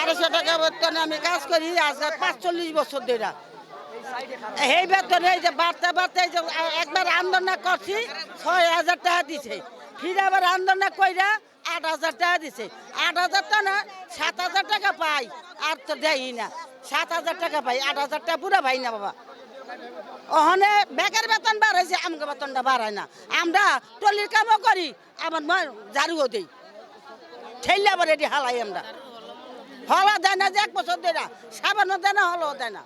আড়াইশো টাকা বেতনে আমি কাজ করি আজ পাঁচচল্লিশ বছর ধরে এই বেতনে এই যে বাড়তে বাড়তে এই যে একবার আন্দোলন করছি, ছয় হাজার টাকা দিছে। ফিরে আবার আন্দোলন কইরা আট হাজার টাকা দিছে। আট হাজার টাকা সাত হাজার টাকা পাই, আর তো দেয়ই না। সাত হাজার টাকা পাই, আট হাজার টাকা পুরো পাই না বাবা। ওখানে বেকার বেতন বাড়াইছে আমাকে বেতনটা বাড়ায় না। আমরা টলির কামও করি মই ঝাড়ুও দিই। ঠেললে আবার এটি হালাই আমরা। হলা দেয় না যে এক বছর দেয় না, সাবানও দেয় না, হলও দেয় না।